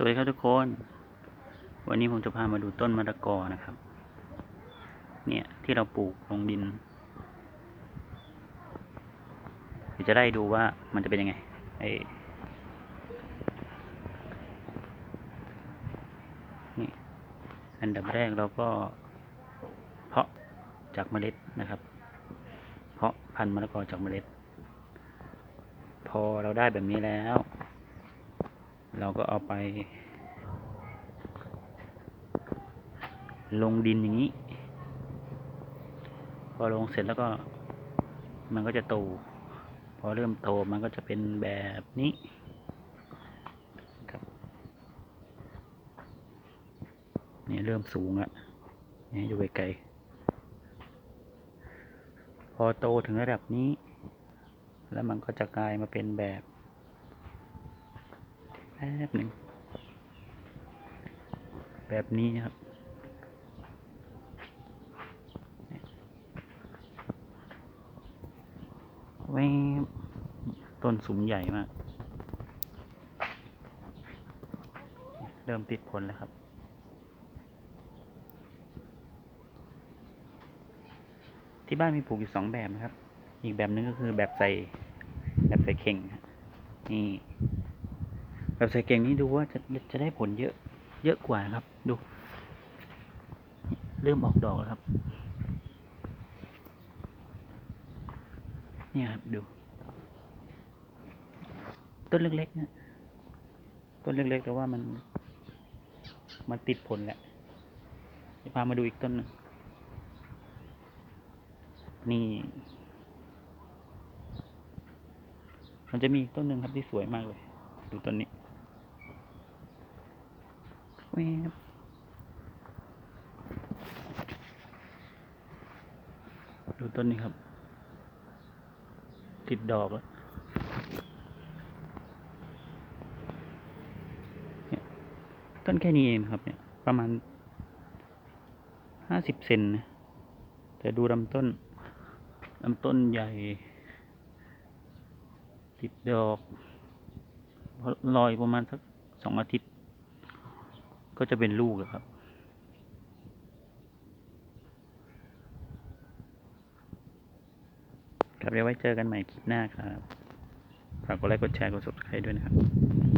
สวัสดีครับทุกคน วันนี้ผมจะพามาดูต้นมะละกอนะครับ เนี่ยที่เราปลูกลงดินเดี๋ยวจะได้ดูว่ามันจะเป็นยังไงไอ้นี่อันดับแรกเราก็ เพาะจากเมล็ดนะครับ เพาะพันธุ์มะละกอจากเมล็ด พอเราได้แบบนี้แล้ว เราก็เอาไป ลงดินอย่างนี้ พอลงเสร็จแล้วก็มันก็จะโต พอเริ่มโตมันก็จะเป็นแบบนี้ครับนี่เริ่มสูงแล้วนี่อยู่ไกลๆพอโตถึงระดับนี้ แล้วมันก็จะกลายมาเป็นแบบ แป๊บหนึ่ง แบบนี้นะครับแวบต้นสูงใหญ่มาก เริ่มติดผลแล้วครับที่บ้านมีปลูกอยู่สองแบบนะครับ อีกแบบนึงก็คือแบบใส่แบบใส่เข่งนี่ แบบใส่เข่งนี้ดูว่าจะจะได้ผลเยอะ เยอะกว่าครับ ดู เริ่มออกดอกแล้วครับ เนี่ยครับดู ต้นเล็กๆนะต้นเล็กๆแต่ว่ามัน มันติดผลแหละเดี๋ยวพามาดูอีกต้นหนึงนี่ มันจะมีต้นหนึ่งครับที่สวยมากเลย ดูต้นนี้ แวบดูต้นนี้ครับ ติดดอกแล้วต้นแค่นี้เองครับ เนี่ย ประมาณห้าสิบเซนนะแต่ดูลำต้นลำต้นใหญ่ ติดดอกพอลอยประมาณสักสองอาทิตย์ ก็จะเป็นลูกครับ ครับเดี๋ยวไว้เจอกันใหม่คลิปหน้าครับ ฝากกดไลค์กดแชร์กด subscribe ด้วยนะครับ